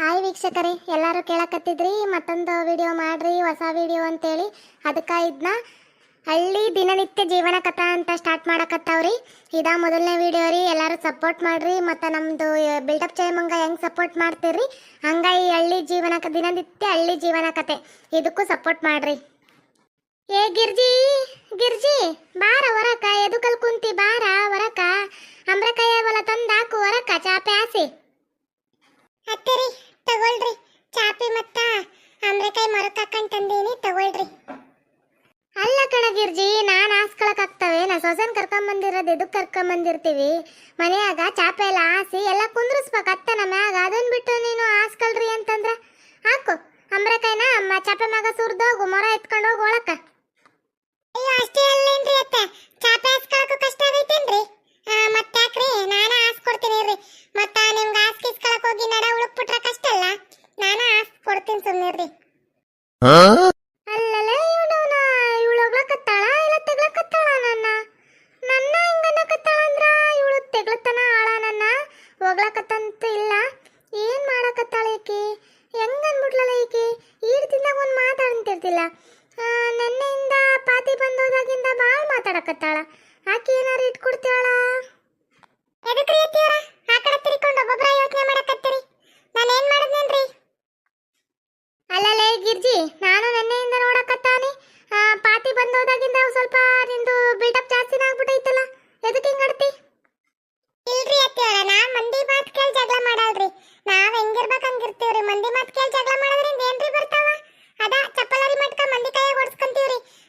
Hi ವೀಕ್ಷಕರೇ, ಎಲ್ಲರೂ ಕೇಳಕತ್ತಿದ್ರಿ? ಮತ್ತೊಂದು ವಿಡಿಯೋ ಮಾಡ್ರಿ, ಹೊಸ ವಿಡಿಯೋ ಅಂತೇಳಿ. ಅದಕ್ಕೆ ಇದನ್ನ ಹಳ್ಳಿ ದಿನನಿತ್ಯ ಜೀವನ ಕಥಾ ಅಂತ ಸ್ಟಾರ್ಟ್ ಮಾಡಕತ್ತಾವ್ರಿ. ಇದ ಮೊದಲನೇ ವಿಡಿಯೋ ರೀ, ಎಲ್ಲರೂ ಸಪೋರ್ಟ್ ಮಾಡ್ರಿ, ಮತ್ತು ನಮ್ಮದು ಬಿಲ್ಡಪ್ ಜಯಮಂಗ ಹೆಂಗೆ ಸಪೋರ್ಟ್ ಮಾಡ್ತೀರಿ? ಹಂಗ ಈ ಹಳ್ಳಿ ಜೀವನ ದಿನನಿತ್ಯ ಹಳ್ಳಿ ಜೀವನ ಕತೆ ಇದಕ್ಕೂ ಸಪೋರ್ಟ್ ಮಾಡ್ರಿ. ಏ ಗಿರ್ಜಿ ಗಿರ್ಜಿ ಬಾರ ಹೊರಕ ಎದುಕಲ್ ಕುಂತಿ ಬಾರ ಹೊರಕ ಬಲ ತಂದಾಕು ಹೊರಕ ಚಾಪೆ ಹಾಸಿ ಅತ್ತರಿ ತಗೊಳ್ರಿ. ಚಾಪೆ ಮತ್ತ ಅಂಬ್ರಕಾಯಿ ಮರಕಾಕಂಡ್ ತಂದೇನಿ ತಗೊಳ್ರಿ. ಅಲ್ಲ ಕಣ ಗಿರ್ಜಿ ನಾನು ಹಾಸ್ಕೊಳಕ್ ಆಗ್ತವೆ. ನಾ ಸೊಸನ್ ಕರ್ಕೊಂಬಂದಿರೋದು ಎದು ಎದಕ್ ಮನೆಯಾಗ ಬಂದಿರ್ತೀವಿ ಮನ್ಯಾಗ ಚಾಪೆ ಎಲ್ಲ ಹಾಸಿ ಎಲ್ಲ ಕುಂದ್ರಿಸ್ಬೇಕು ಅತ್ತನ ಮ್ಯಾಗ. ಅದನ್ ಬಿಟ್ಟು ನೀನು ಹಾಸ್ಕೊಳ್ರಿ ಅಂತಂದ್ರ ಹಾಕು. ಅಂಬ್ರೆಕಾಯಿನ ಅಮ್ಮ ಚಾಪೆ ಮ್ಯಾಗ ಸುರಿದೋಗು ಮೊರ ಎತ್ಕೊಂಡು ಹೋಗು ಒಳಕ. ಅಯ್ಯೋ ಅಷ್ಟೇ ಅಲ್ಲೇನ್ರಿ ಅತ್ತ ಚಾಪೆ ಹಾಸ್ಕೊಳಕು ಕಷ್ಟ ಆಗೈತೇನ್ರಿ ಮತ್ತೆ ಯಾಕ್ರಿ ನಾನ ಹಾಸ್ಕೊಡ್ತೀನಿ ಇರ್ರಿ ಮತ್ತ ನಿಮ್ಗೆ ಹಾಸ್ಕಿಸ್ಕೊಳಕ್ ಹೋಗಿ ನಡ ಉಳುಕ್ಬಿಟ್ರ ಕಷ್ಟ ಅಲ್ಲ ನಾನ ಹಾಸ್ಕೊಡ್ತೀನಿ ಸುಮ್ಮನಿರ್ರಿ ಅಲ್ಲಲ್ಲ ಇವನವನ ಇವಳು ಹೋಗ್ಲಕತ್ತಾಳ ಇಲ್ಲ ತೆಗ್ಲಕತ್ತಾಳ ನನ್ನ ನನ್ನ ಹಿಂಗನ್ನಕತ್ತಾಳ ಅಂದ್ರ ಇವಳು ತೆಗ್ಲತ್ತನ ಆಳ ನನ್ನ ಹೋಗ್ಲಕತ್ತಂತ ಇಲ್ಲ ಏನ್ ಮಾಡಕತ್ತಾಳ ಈಕಿ ಹೆಂಗ್ ಅನ್ಬಿಟ್ಲಲ್ಲ ಈಕಿ ಈಡ್ ತಿಂದಾಗ ಒಂದ್ ಮಾತಾಡ್ತಿರ್ತಿಲ್ಲ ನೆನ್ನೆಯಿಂದ ಪಾತಿ ಬಂದೋದಾಗಿಂದ ಬಾಳ್ ಮಾತಾಡಕತ್ತಾಳ ಆಕಿ ಏನಾರು ಇಟ್ಕೊಡ್ತಾಳ ಎದಕ್ರಿ ಅತ್ತಿಯವ್ರ ಆ ಕಡೆ ತಿರ್ಕೊಂಡು ಒಬ್ಬೊಬ್ರ ಯೋಚನೆ ಮಾಡಕತ್ತೀರಿ ನಾನು ಏನ್ ಮಾಡಿದ್ನೇನ್ರಿ ಅಲ್ಲಲೇ ಗಿರ್ಜಿ ನಾನು ನೆನ್ನೆಯಿಂದ ನೋಡಕತ್ತಾನಿ ಆ, ಪಾತಿ ಬಂದೋದಾಗಿಂದ ಒಂದ್ ಸ್ವಲ್ಪ ನಿಂದು ಬಿಲ್ಡಪ್ ಜಾಸ್ತಿನ ಆಗ್ಬಿಟ್ಟೈತಲ್ಲ ಎದಕ್ಕೆ ಹಿಂಗಡ್ತಿ ಇಲ್ರಿ ಅತ್ತಿಯವ್ರ ನಾ ಮಂದಿ ಮಾತ್ ಕೇಳಿ ಜಗಳ ಮಾಡಲ್ರಿ. ನಾವ್ ಹೆಂಗಿರ್ಬೇಕು ಹಂಗಿರ್ತೀವ್ರಿ. ಮಂದಿ ಮಾತ್ ಕೇಳಿ ಜಗಳ ಮಾಡೋದ್ರಿಂದ ಏನ್ರಿ ಬರ್ತಾವ? ಅದ ಚಪ್ಪಲರಿ ಮಟ್ಕ ಮಂದಿ ಕೈಯಾಗ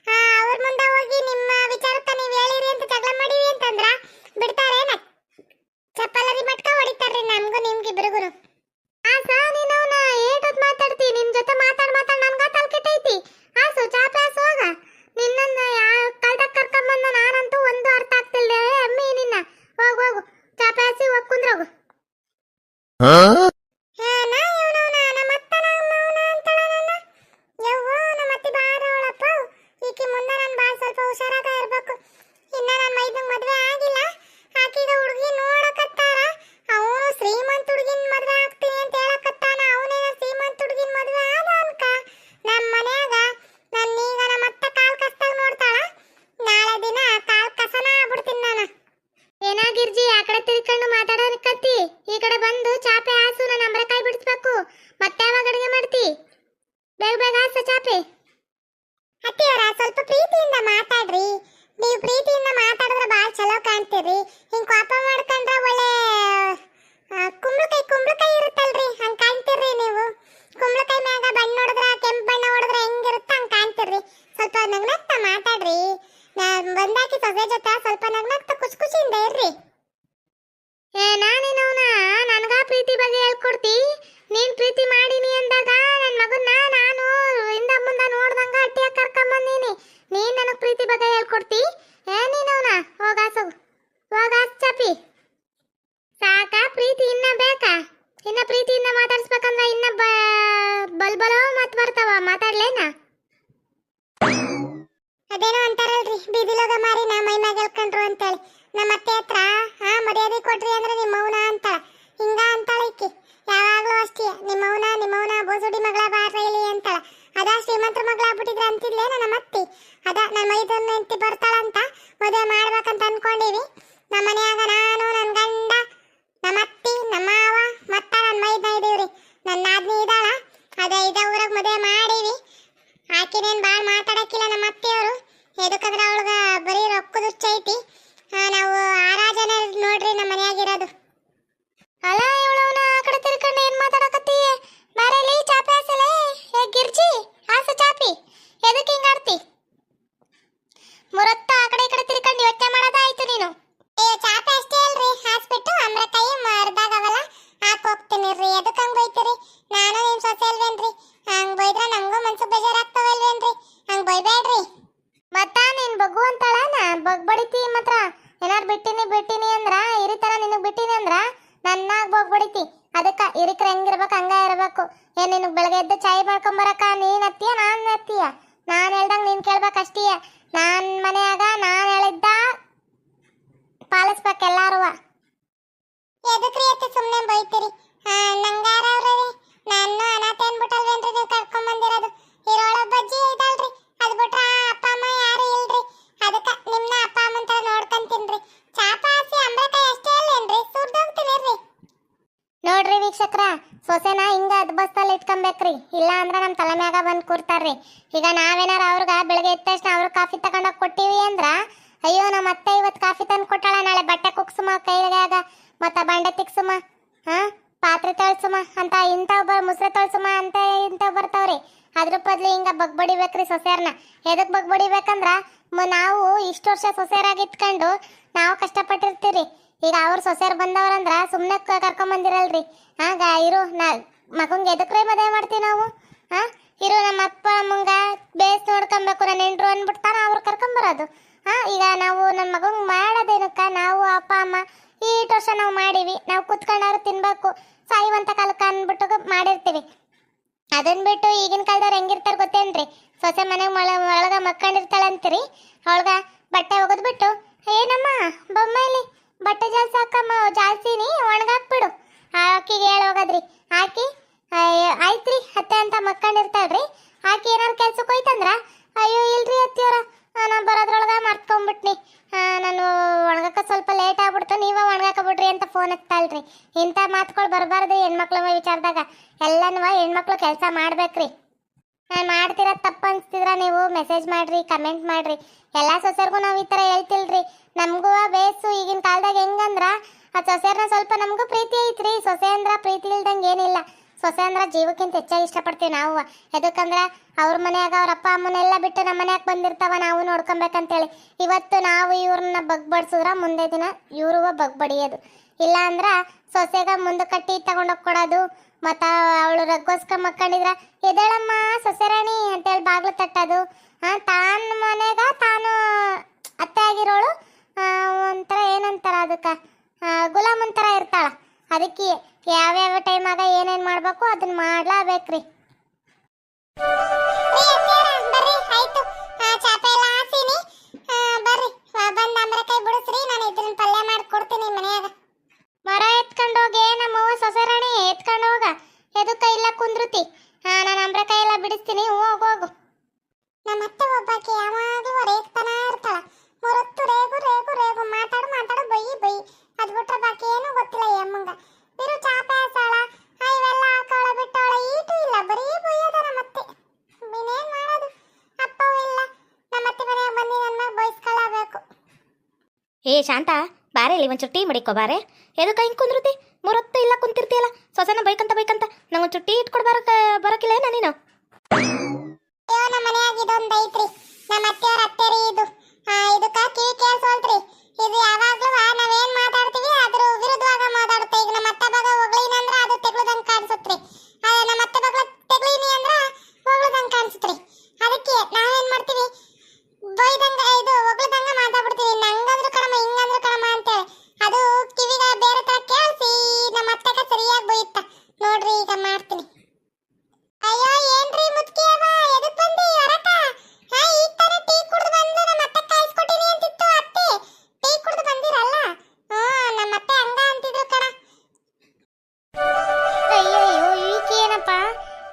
ಆ, ಅವ್ರ ಮುಂದೆ ಹೋಗಿ ನಿಮ್ಮ ವಿಚಾರಕ್ಕ ನೀವ್ ಹೇಳಿರಿ ಅಂತ ಜಗಳ ಮಾಡಿವಿ ಅಂತಂದ್ರ ಬಿಡ್ತಾರೇನ? ಚಪ್ಪಲರಿ ಮಟ್ಕ ಹೊಡಿತಾರ್ರಿ ನಮ್ಗೂ ನಿಮ್ಗಿಬ್ರಿಗುನು ಆಸ ನೀನು ಅವನ ಏಟೊತ್ ಮಾತಾಡ್ತಿ ನಿನ್ ಜೊತೆ ಮಾತಾಡ್ ಮಾತಾಡ್ ನನ್ಗ ತಲ್ ಕೆಟ್ಟೈತಿ ಆಸು ಚಾಪೆ ಆಸು ಹೋಗ ನಿನ್ನನ್ನ ಯಾವ ಕಳ್ದಾಗ ಕರ್ಕೊಂಬಂದ ನಾನಂತೂ ಒಂದು ಅರ್ಥ ಆಗ್ತಿಲ್ಲ ಅಮ್ಮಿ ನಿನ್ನ ಹೋಗ್ ಹೋಗು ಚಾಪೆ ಹಾಸಿ ಹೋಗ್ ಕುಂದ್ರೋಗು ಹಾ, ನಾ ಇವ್ನವ್ನ, ನಮ್ಮ ಅತ್ತ ನಮ್ಮವ್ನ ಅಂತಾಳ ನನ್ನ. ಯವ್ವೋ, ನಮ್ಮ ಅತ್ತಿ ಬಾಳ ಅವಳಪ್ಪ. ಈಕಿ ಮುಂದೆ ನಾನ್ ಬಾಳ್ ಸ್ವಲ್ಪ ಹುಷಾರಾಗ ಇರ್ಬೇಕು ಇನ್ನ ನನ್ನ ಮೈದಂಗ್ ಮದ್ವೆ ಆಗಿಲ್ಲ ಆಕಿಗ ಹುಡುಗಿ ನೋಡಕತ್ತಾರ ಅವನು ಶ್ರೀಮಂತ ಹುಡುಗಿನ ಮದ್ವೆ ಆಗ್ತೀನಿ ಅಂತ ಹೇಳಕತ್ತಾನ ಅವನೇನ ಶ್ರೀಮಂತ ಹುಡುಗಿನ ಮದ್ವೆ ಆದ ಅನ್ಕ ನಮ್ಮ ಮನ್ಯಾಗ ನನ್ನ ಈಗ ನಮ್ಮ ಅತ್ತ ಕಾಲ್ ಕಸ್ದಾಗ ನೋಡ್ತಾಳ ನಾಳೆ ದಿನ ಕಾಲ್ ಕಸನ ಆಗ್ಬಿಡ್ತೀನಿ ನಾನು ಏನಾಗಿರ್ಜಿ ಆ ಕಡೆ ತಿರ್ಕೊಂಡು ಮಾತಾಡೋದಕ್ಕತ್ತಿ ಈ ಕಡೆ ಬಂದು ಚಾಪೆ ಹಾಸು ನಾನು ಅಂಬ್ರಕಾಯಿ ಬಿಡಿಸ್ಬೇಕು ಮತ್ತೆ ಯಾವಾಗ ಅಡುಗೆ ಮಾಡ್ತಿ ಬೇಗ ಬೇಗ ಹಾಸ ಚಾಪೆ ಅತ್ತಿಯವರ ಸ್ವಲ್ಪ ಪ್ರೀತಿಯಿಂದ ಮಾತಾಡ್ರಿ ನೀವು ಪ್ರೀತಿಯಿಂದ ಮಾತಾಡಿದ್ರೆ ಭಾಳ ಚಲೋ ಕಾಣ್ತೀರಿ ಹಿಂಗ್ ಕೋಪ ಮಾಡ್ಕೊಂಡ್ರೆ ಒಳ್ಳೆ ಆ, ಕುಂಬಳಕಾಯಿ ಕುಂಬಳಕಾಯಿ ಇರುತ್ತಲ್ರಿ ಹಂಗ್ ಕಾಣ್ತೀರ್ರಿ ನೀವು ಕುಂಬಳಕಾಯಿ ಮ್ಯಾಗ ಬಣ್ಣ ಹೊಡೆದ್ರ ಕೆಂಪ್ ಬಣ್ಣ ಹೊಡೆದ್ರ ಹೆಂಗಿರುತ್ತೆ ಹಂಗ್ ಕಾಣ್ತೀರ್ರಿ ಸ್ವಲ್ಪ ನಗ್ನಗ್ತಾ ಮಾತಾಡ್ರಿ ನಾ- ಬಂದಾಕಿ ಸೊಸೆ ಜೊತೆ ಸ್ವಲ್ಪ ನಗ್ನಗ್ತಾ ಖುಷಿ ಖುಷಿಯಿಂದ ಇರ್ರಿ ಏ ನಾನೇನವನ ನನ್ಗ ಪ್ರೀತಿ ಬಗ್ಗೆ ಹೇಳ್ಕೊಡ್ತಿ ನೀನ್ ಪ್ರೀತಿ ಮಾಡೀನಿ ಅಂದಾಗ ನನ್ ಮಗನ್ನ ನಾನು ಹಿಂದ ಮುಂದ ನೋಡ್ದಂಗ ಅಟ್ಟಿಯಾಗ ಕರ್ಕೊಂಬಂದೀನಿ ನೀನ್ ನನಗ್ ಪ್ರೀತಿ ಬಗ್ಗೆ ಹೇಳ್ಕೊಡ್ತಿ ಏ ನೀನವನ ಹೋಗಾಸು ಹೋಗಾಸ್ ಚಾಪಿ ಸಾಕ ಪ್ರೀತಿ ಇನ್ನ ಬೇಕಾ ಇನ್ನ ಪ್ರೀತಿಯಿಂದ ಮಾತಾಡ್ಸ್ಬೇಕಂದ್ರ ಇನ್ನ ಬ- ಬಲ್ಬಲೋ ಮತ್ ಬರ್ತಾವ ಮಾತಾಡ್ಲೇನಾ ಅದೇನೋ ಅಂತಾರಲ್ರಿ ಬೀದಿಲೋಗ ಮಾರಿ ನಾ ಮೈ ಮ್ಯಾಗ ಎಳ್ಕೊಂಡ್ರು ಅಂತೇಳಿ ನಮ್ಮ ಅತ್ತೆ ಹತ್ರ, ಹಾ, ಮರ್ಯಾದೆ ಕೊಡ್ರಿ ಅಂದ್ರೆ ನಿಮ್ಮ ಮೌನ ಅಂತಾಳ ಹಿಂಗ ಅಂತಾಳ ಇಕ್ಕಿ ಯಾವಾಗ್ಲೂ ಅಷ್ಟೇ ನಿಮ್ಮ ಮೌನ ನಿಮ್ಮ ಮೌನ, ಬೋಸುಡಿ ಮಗಳ ಬಾರೈಲಿ ಅಂತಾಳ. ಅದ, ಶ್ರೀಮಂತರ ಮಗಳ ಆಗ್ಬಿಟ್ಟಿದ್ರೆ ಅಂತಿದ್ಲೇ ನಮ್ಮ ಅತ್ತಿ? ಅದ ನನ್ನ ಮೈದನ್ನ ಹೆಂಡತಿ ಬರ್ತಾಳಂತ ಮದುವೆ ಮಾಡ್ಬೇಕಂತ ಅನ್ಕೊಂಡಿವಿ. ನಮ್ಮ ಮನ್ಯಾಗ ನಾನು ನನ್ನ ಗಂಡ, ನಮ್ಮ ಅತ್ತಿ, ನಮ್ಮ ಮಾವ, ಮತ್ತ ನನ್ನ ಮೈದ ಇದೀವ್ರಿ ನನ್ನ ನಾದ್ನಿ ಇದಾಳ ಅದ ಇದ ಊರಾಗ ಮದುವೆ ಮಾಡೀವಿ ಆಕಿನೇನ್ ಬಾಳ್ ಮಾತಾಡಕ್ಕಿಲ್ಲ ನಮ್ಮ ಅತ್ತೆಯವರು ಎದಕ್ಕಂದ್ರ ಅವಳಗ ಬರೀ ರೊಕ್ಕದ ಹುಚ್ಚ ಐತಿ ಆ, ನಾವು ಆರಾ ಜನ ನೋಡ್ರಿ ನಮ್ಮ ಮನ್ಯಾಗಿರೋದು ಅಲ್ಲ ಇವಳವನ ಆ ಕಡೆ ತಿರ್ಕೊಂಡು ಏನ್ ಮಾತಾಡಕತ್ತಿ ಬಾರಲ್ಲಿ ಚಾಪೆ ಹಾಸಲೆ ಏ ಗಿರ್ಜಿ ಹಾಸ ಚಾಪಿ ಎದಕ್ಕೆ ಹಿಂಗಾಡ್ತಿ ಮುರತ್ತ ಆ ಕಡೆ ಈ ಕಡೆ ತಿರ್ಕೊಂಡು ಯೋಚನೆ ಮಾಡೋದಾಯ್ತು ನೀನು. ಏ, ಚಾಪೆ ಅಷ್ಟೇ ಅಲ್ರಿ. ಹಾಸ್ಬಿಟ್ಟು ಅಮ್ರಕಾಯಿ ಮರ್ದಾಗವಲ್ಲ. ಹಾಕ್ ಹೋಗ್ತೀನಿ ರೀ. ಅದಕ್ಕೆ ಹಂಗ್ ಬೈತೀರಿ ನಾನು ನಿಮ್ ಸೊಸೆ ಅಲ್ವೇನ್ರಿ? ಹಂಗ್ ಬೈದ್ರ ನಮಗೂ ಮನ್ಸು ಬೇಜಾರಾಗ್ತಾವಲ್ವೇನ್ರಿ? ಹಂಗ್ ಬೈಬೇಡ್ರಿ ಮತ್ತ ನೀನ್ ಬಗ್ಗು ನಾ ಬಗ್ ಬಡಿತಿ ಮಾತ್ರ. ಏನಾರು ಬಿಟ್ಟಿನಿ ಬಿಟ್ಟಿನಿ ಅಂದ್ರ ಇರಿತರ ನಿನಗ್ ಬಿಟ್ಟಿನಿ ಅಂದ್ರ, ನನ್ನಾಗ್ ಬಗ್ ಬಡಿತಿ. ಅದಕ್ಕ ಇರಿಕ್ರ ಹೆಂಗಿರ್ಬೇಕು, ಹಂಗ ಇರಬೇಕು. ಏನ್ ನಿನಗ್ ಬೆಳಗ್ಗೆ ಎದ್ದು ಚಾಯ್ ಮಾಡ್ಕೊಂಬರಕ ನಾನ್ ಅತ್ತೀಯ ನಾನ್ ಹೇಳ್ದಂಗ್ ನೀನ್ ಕೇಳ್ಬೇಕಷ್ಟೀಯ ನಾನ್ ಮನ್ಯಾಗ ನಾನ್ ಹೇಳಿದ್ದ ಪಾಲಿಸ್ಬೇಕು ಎಲ್ಲಾರುವ ಮಾಡ್ಬೇಕ್ರ ಸೊಸೆನ ಹಿಂಗ ಅದ್ ಬಸ್ತಲ್ಲಿ ಇಟ್ಕೊಂಬೇಕ್ರಿ ಇಲ್ಲ ಅಂದ್ರ ನಮ್ ತಲೆ ಮ್ಯಾಗ ಬಂದ್ ಕೂರ್ತಾರ್ರಿ ಈಗ ನಾವೇನಾರ ಅವ್ರಿಗೆ ಬೆಳಗ್ಗೆ ಎದ್ದ ತಕ್ಷಣ ಅವ್ರಿಗೆ ಕಾಫಿ ತಗೊಂಡೋಗಿ ಕೊಟ್ಟಿವಿ ಅಂದ್ರ, ಅಯ್ಯೋ ನಮ್ಮ ಅತ್ತೆ ಇವತ್ತು ಕಾಫಿ ತಂದು ಕೊಟ್ಟಾಳ, ನಾಳೆ ಬಟ್ಟೆ ಕುಕ್ಸುಮ ಕೈಗಾಗ ಮತ್ತ ಬಂಡೆ ತಿಕ್ಸುಮ, ಹಾ, ಪಾತ್ರೆ ತೊಳ್ಸುಮ ಅಂತ ಇಂಥವ್ ಬ ಮುಸ್ರೆ ತೊಳ್ಸುಮ ಅಂತ ಇಂಥವ್ ಬರ್ತಾವ್ರಿ. ಅದ್ರ ಬದ್ಲು ಹಿಂಗ ಬಗ್ಬಡಿಬೇಕ್ರಿ ಸೊಸೆಯರ್ನ. ಎದಕ್ ಬಗ್ ಬಡಿಬೇಕಂದ್ರ ನಾವು ಇಷ್ಟು ವರ್ಷ ಸೊಸೆಯರಾಗಿ ಇಟ್ಕೊಂಡು ನಾವು ಕಷ್ಟಪಟ್ಟಿರ್ತೀರಿ. ಈಗ ಅವ್ರ ಸೊಸೆಯರ್ ಬಂದವ್ರಂದ್ರ ಸುಮ್ಮನೆ ಕರ್ಕೊಂಡ್ ಬಂದಿರಲ್ರಿ ಆಗ ಇರು, ನಾ ಮಗಂಗೆ ಎದಕ್ರೆ ಮದುವೆ ಮಾಡ್ತೀವಿ ನಾವು? ಹಾ? ಇರೋ ನಮ್ಮ ಅಪ್ಪ ಅಮ್ಮಂಗ ಬೇಸ್ ನೋಡ್ಕೊಬೇಕು ನನ್ನ ಹೆಂಡ್ರು ಅಂದ್ಬಿಡ್ತಾರ ಅವ್ರು ಕರ್ಕೊಂಬರೋದು ಹಾ? ಈಗ ನಾವು ನನ್ನ ಮಗಂಗೆ ಮಾಡೋದೇನಕ್ಕ? ನಾವು ಅಪ್ಪ ಅಮ್ಮ ಈ ವರ್ಷ ನಾವು ಮಾಡೀವಿ. ನಾವು ಕುತ್ಕೊಂಡವ್ರು ತಿನ್ಬೇಕು. ಸಾಯುವಂತ ಕಾಲಕ್ಕೆ ಅಂದ್ಬಿಟ್ಟು ಮಾಡಿರ್ತೀವಿ. ಅದನ್ನ ಬಿಟ್ಟು ಈಗಿನ ಕಾಲದವ್ರು ಹೆಂಗಿರ್ತಾರ ಗೊತ್ತೇನ್ರಿ? ಸೊಸೆ ಮನೆಗೆ ಮೊಳ ಒಳಗ ಮಕ್ಕೊಂಡಿರ್ತಾಳ ಅಂತೀರಿ ಅವಳಗ ಬಟ್ಟೆ ಒಗದ್ಬಿಟ್ಟು ಏನಮ್ಮ ಬೊಮ್ಮೆಲಿ ಬಟ್ಟೆ ಜಾಸ್ತಿ ಹಾಕಮ್ಮ ಜಾಸ್ತಿನಿ ಒಣಗಾಕ್ಬಿಡು. ಆಕಿಗೆ ಹೇಳೋಗದ್ರಿ ಅಯ್ಯೋ, ಆಯ್ತ್ರಿ, ಅತ್ತೆ ಅಂತ ಮಕ್ಕಂಡಿರ್ತಾಳ್ರಿ ಆಕೆ ಏನಾರು ಕೆಲ್ಸಕ್ಕೆ ಹೋಯ್ತಂದ್ರ? ಅಯ್ಯೋ, ಇಲ್ರಿ ಅತ್ತಿಯವ್ರ ನಾ ಬರೋದ್ರೊಳಗ ಮರ್ತ್ಕೊಂಡ್ಬಿಟ್ನಿ ನಾನು ಒಣಗಕ್ಕೆ ಸ್ವಲ್ಪ ಲೇಟ್ ಆಗ್ಬಿಡ್ತು. ನೀವ ಒಣಗಾಕ ಬಿಡ್ರಿ ಅಂತ ಫೋನ್ ಹಚ್ತಾಳ್ರಿ. ಇಂಥ ಮಾತುಗಳು ಬರಬಾರ್ದು ಹೆಣ್ಮಕ್ಳ ವಿಚಾರದಾಗ. ಎಲ್ಲನೂ ಹೆಣ್ಮಕ್ಳು ಕೆಲಸ ಮಾಡ್ಬೇಕ್ರಿ. ನಾನು ಮಾಡ್ತಿರೋ ತಪ್ಪು ಅನ್ಸ್ತಿದ್ರ ನೀವು ಮೆಸೇಜ್ ಮಾಡ್ರಿ ಕಮೆಂಟ್ ಮಾಡ್ರಿ. ಎಲ್ಲ ಸೊಸೆರ್ಗೂ ನಾವು ಈ ಥರ ಹೇಳ್ತಿಲ್ರಿ. ನಮಗೂ ಬೇಸು ಈಗಿನ ಕಾಲದಾಗ ಹೆಂಗಂದ್ರ? ಆ ಸೊಸೆರ್ನ ಸ್ವಲ್ಪ ನಮಗೂ ಪ್ರೀತಿ ಐತ್ರಿ. ಸೊಸೆ ಅಂದ್ರ ಪ್ರೀತಿ ಇಲ್ದಂಗೆ ಏನಿಲ್ಲ. ಸೊಸೆ ಅಂದ್ರೆ ಜೀವಕ್ಕಿಂತ ಹೆಚ್ಚಾಗಿ ಇಷ್ಟಪಡ್ತೀವಿ ನಾವು. ಎದಕ್ಕಂದ್ರೆ ಅವ್ರ ಮನೆಯಾಗ ಅವ್ರ ಅಪ್ಪ ಅಮ್ಮನೆಲ್ಲ ಬಿಟ್ಟು ನಮ್ಮ ಮನೆಯಾಗ ಬಂದಿರ್ತಾವ ನಾವು ನೋಡ್ಕೊಬೇಕಂತೇಳಿ. ಇವತ್ತು ನಾವು ಇವ್ರನ್ನ ಬಗ್ಬಡ್ಸಿದ್ರ ಮುಂದೆ ದಿನ ಇವ್ರುವ ಬಗ್ಬಡಿಯೋದು ಇಲ್ಲ ಅಂದ್ರೆ ಸೊಸೆಗ ಮುಂದೆ ಕಟ್ಟಿ ತಗೊಂಡೋಗಿ ಕೊಡೋದು. ಮತ್ತ ಅವಳು ರಗ್ಗೋಸ್ಕ ಮಕ್ಕಂಡಿದ್ರ, ಎದೇಳಮ್ಮ ಸೊಸೆರಾಣಿ ಅಂತೇಳಿ ಬಾಗ್ಲು ತಟ್ಟೋದು. ಆ, ತಾನ್ ಮನೆಗ ತಾನು ಅತ್ತೆ ಆಗಿರೋಳು. ಒಂಥರ ಏನಂತಾರ ಅದಕ್ಕೆ ಗುಲಾಮನ್ ಥರ ಇರ್ತಾಳ. ಅದಕ್ಕೆ ಯಾವ್ಯಾವ ಟೈಮಾಗ ಏನೇನು ಮಾಡಬೇಕು ಅದನ್ನ ಮಾಡ್ಲಾಬೇಕ್ರಿ. ಬರ್ರಿ ಆಯ್ತು. ಚಾಪೆ ಎಲ್ಲ ಹಾಸಿನಿ. ಬರ್ರಿ ಬಂದ ಅಮರಕಾಯಿ ಬಿಡಿಸ್ರಿ ನಾನು ಇದ್ರನ್ನ ಪಲ್ಯ ಮಾಡಿ ಕೊಡ್ತೀನಿ ಮನ್ಯಾಗ ಮರ ಎತ್ಕೊಂಡು ಹೋಗಿ ನಮ್ಮವ್ವ ಸೊಸೆರಾಣಿ ಎತ್ಕೊಂಡು ಹೋಗ ಎದಕ್ಕ ಇಲ್ಲ ಕುಂದ್ರುತಿ ಹಾ ನಾನು ಅಮ್ರಕಾಯಿ ಎಲ್ಲ ಬಿಡಿಸ್ತೀನಿ ಹೋಗು ಹೋಗು ನಮ್ಮ ಅತ್ತೆ ಒಬ್ಬಾಕಿ ಯಾವಾಗಲೂ ರೇಗ್ತಾನ ಇರ್ತಾಳ ಮೂರೊತ್ತು ರೇಗು ರೇಗು ರೇಗು ಮಾತಾಡು ಮಾತಾಡು ಬೈಯಿ ಬೈಯಿ ಅದ್ ಬಿಟ್ರೆ ಬಾಕಿ ಏನೂ ಗೊತ್ತಿಲ್ಲ ಈ ಅಮ್ಮಂಗ ಬಿರು ಚಾಪೆ ಹಾಸಾಳ ಆ, ಇವೆಲ್ಲ ಹಾಕವಳ ಬಿಟ್ಟವಳ ಈಟು ಇಲ್ಲ ಬರೀ ಬೈಯದ ನಮ್ಮತ್ತೆ ಇನ್ನೇನ್ ಮಾಡೋದು ಅಪ್ಪವೂ ಇಲ್ಲ ನಮ್ಮತ್ತೆ ಮನೆಯಾಗ ಬಂದು ನನ್ನ ಬೈಸ್ಕೊಳ್ಳಬೇಕು ಏ ಶಾಂತ, ಬಾರೆ ಇಲ್ಲಿ ಒಂಚೂರು ಟೀ ಮಡಿಕೋ ಬಾರೆ. ಎದಕ್ಕೆ ಹಿಂಗೆ ಕುಂದ್ರತಿ? ಮೂರೊತ್ತು ಇಲ್ಲ ಕುಂತಿರ್ತೀಯಲ್ಲ? ಸೊಸನ ಬೈಕಂತ ಬೈಕಂತ ನಂಗೆ ಒಂಚೂರು ಟೀ ಇಟ್ಕೊಡ್ ಬರಕ ಬರಕಿಲ್ಲ ಏನ ನೀನು?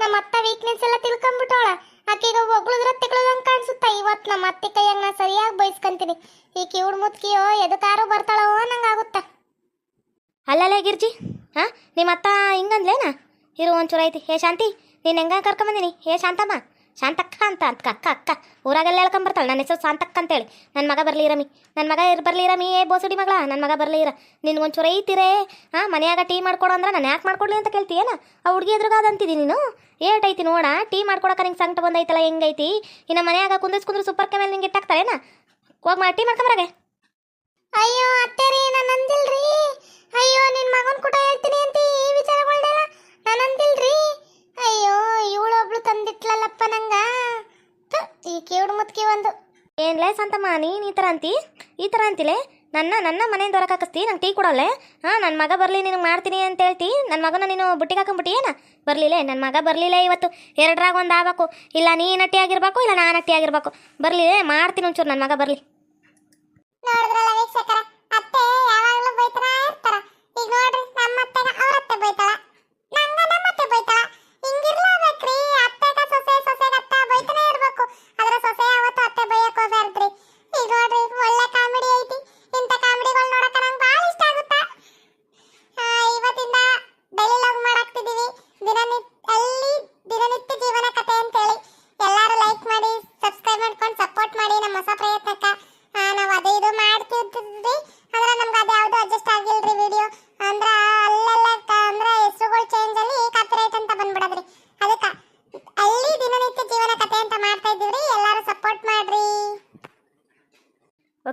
ನಮ್ಮ ಅತ್ತ ವೀಕ್ನೆಸ್ ಎಲ್ಲ ತಿಳ್ಕೊಂಡ್ಬಿಟ್ಟವಳ ಆಕೆಗೆ ಒಗ್ಳುದ್ರ ತೆಗ್ಳದಂಗ್ ಕಾಣಿಸುತ್ತ. ಇವತ್ತು ನಮ್ಮ ಅತ್ತೆ ಕೈಯಾಗ ನಾ ಸರಿಯಾಗಿ ಬೈಸ್ಕೊಂತೀನಿ. ಈ ಕಿವುಡ್ ಮುದ್ಕಿಯೋ ಎದಕ್ಕಾರು ಬರ್ತಾಳೋ ನಂಗಾಗುತ್ತ ಅಲ್ಲಲ್ಲೇ ಗಿರ್ಜಿ. ಹಾಂ ನಿಮ್ಮ ಅತ್ತ ಹಿಂಗಂದ್ಲೇನ? ಇರು ಒಂಚೂರು ಐತಿ. ಹೇ ಶಾಂತಿ, ನೀನು ಹೆಂಗ ಕರ್ಕೊಂಬಂದಿನಿ? ಹೇ ಶಾಂತಮ್ಮ. ಶಾಂತಕ್ಕ ಅಂತ. ಅಂತ ಅಕ್ಕ ಅಕ್ಕ ಊರಾಗೆಲ್ಲ ಹೇಳ್ಕೊಂಬರ್ತಾಳೆ. ನನ್ನ ಹೆಸರು ಶಾಂತಕ್ಕ ಅಂತೇಳಿ ನನ್ನ ಮಗ ಬರಲಿ ರಮಿ. ನನ್ನ ಮಗ ಇರ್ ಬರಲಿ ರಮಿ, ಏ ಬೋಸುಡಿ ಮಗಳ. ನನ್ನ ಮಗ ಬರಲಿ ಇರ ನಿನ್ಗೆ ಒಂಚೂರು ಐತಿರೇ. ಹಾಂ ಮನೆಯಾಗ ಟೀ ಮಾಡ್ಕೊಡು ಅಂದ್ರೆ ನಾನು ಯಾಕೆ ಮಾಡ್ಕೊಡ್ಲಿ ಅಂತ ಕೇಳ್ತೀಯೇನ? ಆ ಹುಡುಗಿ ಎದುರುಗಾದ ಅಂತಿದ್ದೀನಿ ನೀನು? ಏಟೈತಿ ನೋಡ. ಟೀ ಮಾಡ್ಕೊಡಕ್ಕೆ ನಿಂಗೆ ಸಂಕಟ ಬಂದೈತಲ್ಲ, ಹೆಂಗೈತಿ? ಇನ್ನು ಮನೆಯಾಗ ಕುಂದಿಸ್ ಕುಂದ್ರು ಸೂಪರ್ ಮೇಲೆ ನಿಂಗೆ ಇಟ್ಟಾಕ್ತಾರೇನ ಹೋಗಿ ಮಾಡಿ ಟೀ ಮಾಡ್ಕೊಂಬರಾಗೆ. ಅಯ್ಯೋ, ಅತ್ತೆ ರೀ, ನಾನು ಅಂದಿಲ್ರಿ ಅಯ್ಯೋ ನಿನ್ ಮಗನ್ ಕೂಡ ಹೇಳ್ತೀನಿ ಅಂತ ಈ ವಿಚಾರಗಳ್ನೆಲ್ಲ ನಾನು ಅಂದಿಲ್ರಿ ಅಯ್ಯೋ ಇವಳೊಬ್ಳು ತಂದಿಟ್ಲಲ್ಲಪ್ಪ ನಂಗ ಥ, ಈ ಕಿವುಡ್ ಮುತ್ಕಿ ಒಂದು ಏನ್ಲೇ ಸಂತಮ್ಮ ನೀನು ಈ ಥರ ಅಂತಿ? ಈ ಥರ ಅಂತಿಲೆ? ನನ್ನ ನನ್ನ ಮನೆಯಿಂದ ಹೊರಗೆ ಹಾಕಿಸ್ತಿ, ನಂಗೆ ಟೀ ಕೊಡೋಲ್ಲೇ? ಹಾಂ, ನನ್ನ ಮಗ ಬರಲಿ, ನಿನಗೆ ಮಾಡ್ತೀನಿ ಅಂತ ಹೇಳ್ತಿ? ನನ್ನ ಮಗನ ನೀನು ಬುಟ್ಟಿಗೆ ಹಾಕೊಂಬಿಟ್ಟಿಯೇನ ಬರಲಿಲ್ಲ ನನ್ನ ಮಗ ಬರಲಿಲ್ಲ ಇವತ್ತು. ಎರಡರಾಗ ಒಂದು ಆಗಬೇಕು. ಇಲ್ಲ ನೀ ನಟ್ಟಿ ಆಗಿರ್ಬೇಕು, ಇಲ್ಲ ನಾನು ನಟ್ಟಿ ಆಗಿರ್ಬೇಕು. ಬರಲಿಲ್ಲ ಮಾಡ್ತೀನಿ ಒಂಚೂರು, ನನ್ನ ಮಗ ಬರಲಿ. ಈಗ ನೋಡ್ರಿ ನಮ್ಮ ಅತ್ತೆಗ ಅವ್ರ ಅತ್ತೆ ಬೈತಾಳ. ನಂಗ ನಮ್ಮ ಅತ್ತೆ ಬೈತಾಳ ಅತ್ತೆಗ ಸೊಸೆ ಸೊಸೆಗ ಅತ್ತೆ ಬೈತಾನೆ ಇರ್ಬೇಕು ಅದ್ರ ಸೊಸೆ ಯಾವತ್ತು ಅತ್ತೆ ಬೈಯಕ್ ಹೋಗ್ಬಾರ್ದ್ರಿ ಈಗ ನೋಡ್ರಿ ಒಳ್ಳೆ ಕಾಮಿಡಿ ಐತಿ ಇಂಥ ಕಾಮಿಡಿಗಳು ನೋಡಕ ನಂಗೆ ಭಾಳ ಇಷ್ಟ ಆಗುತ್ತಾ ಆ, ಇವತ್ತಿಂದ ಡೈಲಿ ಲಾಗ್ ಮಾಡಕ್ ಮಾಡ್ತಾ ಇದ್ದೀವಿ ಎಲ್ಲರೂ ಸಪೋರ್ಟ್ ಮಾಡ್ರಿ